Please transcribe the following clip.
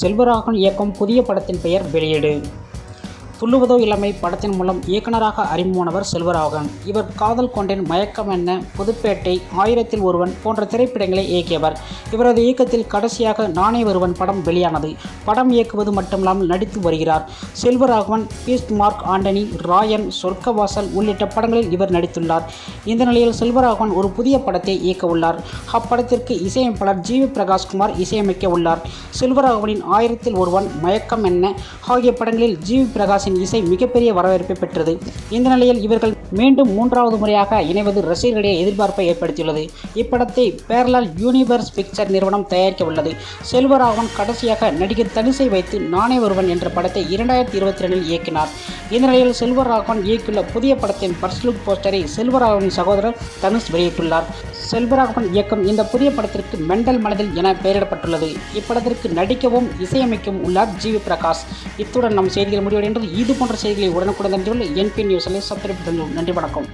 செல்வராகவன் இயக்கும் புதிய படத்தின் பெயர் வெளியீடு. துள்ளுவதோ இளமை படத்தின் மூலம் இயக்குனராக அறிமுகமானவர் செல்வராகன் இவர் காதல் கொண்டேன் மயக்கம் என்ன புதுப்பேட்டை ஆயிரத்தில் ஒருவன் போன்ற திரைப்படங்களை இயக்கியவர். இவரது இயக்கத்தில் கடைசியாக நானே ஒருவன் படம் வெளியானது. படம் இயக்குவது மட்டுமில்லாமல் நடித்து வருகிறார். Selvaraghavan Beast Mark Antony Raayan Sorgavaasal உள்ளிட்ட படங்களில் இவர் நடித்துள்ளார். இந்த நிலையில் செல்வராகவன் ஒரு புதிய படத்தை இயக்க உள்ளார். அப்படத்திற்கு இசையமைப்பாளர் ஜி வி பிரகாஷ்குமார் இசையமைக்க உள்ளார். செல்வராகவனின் ஆயிரத்தில் ஒருவன் மயக்கம் என்ன ஆகிய படங்களில் ஜி வி பிரகாஷின் இசை மிகப்பெரிய வரவேற்பை பெற்றது. இந்த நிலையில் இவர்கள் மீண்டும் மூன்றாவது முறையாக இணைவது ரசிகர்களிடையே எதிர்பார்ப்பை ஏற்படுத்தியுள்ளது. இப்படத்தை பேரலால் யூனிவர்ஸ் பிக்சர் நிறுவனம் தயாரிக்க உள்ளது. செல்வராகவன் கடைசியாக நடிகர் தனுஷை வைத்து நானே ஒருவன் என்ற படத்தை இரண்டாயிரத்தி இருபத்தி ரெண்டில் இயக்கினார். இந்த நிலையில் செல்வராகவன் இயக்கியுள்ள புதிய படத்தின் ஃபர்ஸ்ட் லுக் போஸ்டரை செல்வராகவனின் சகோதரர் தனுஷ் வெளியிட்டுள்ளார். செல்வராகவன் இயக்கம் இந்த புதிய படத்திற்கு மெண்டல் மனதில் என பெயரிடப்பட்டுள்ளது. இப்படத்திற்கு நடிக்கவும் இசையமைக்கவும் உள்ளார் ஜி வி பிரகாஷ். இத்துடன் நம் செய்திகள் முடிவடைகின்றது. இது போன்ற செய்திகளை உடனுக்குடன் தெரிந்து கொள்ள என்பி நியூஸில் சப்ஸ்கிரைப் பண்ணுங்கள் நன்றி வணக்கம்.